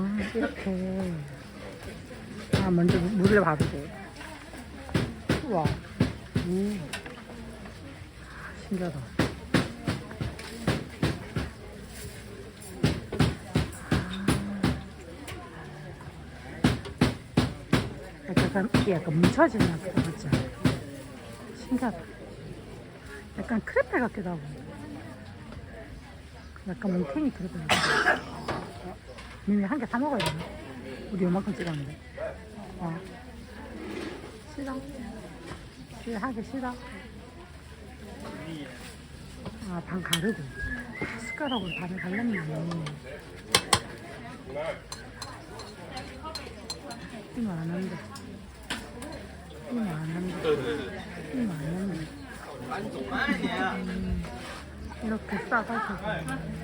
아, 이렇게. 아, 먼저 물- 물을 바르고. 우와. 음. 신기하다. 아. 약간, 약간 뭉쳐지는 것 같다, 맞지? 신기하다. 약간 크레페 같기도 하고. 약간 같기도 하고. 미미 한개 사 먹어야 되나? 우리 요만큼 찍었는데. 어. 싫어. 싫어, 하기 싫어. 아, 반 가르고. 아, 숟가락으로 반을 갈렸네. 이거 안 한대. 이거 안 한대. 이거 안 한대. 음, 이렇게 싸가지고.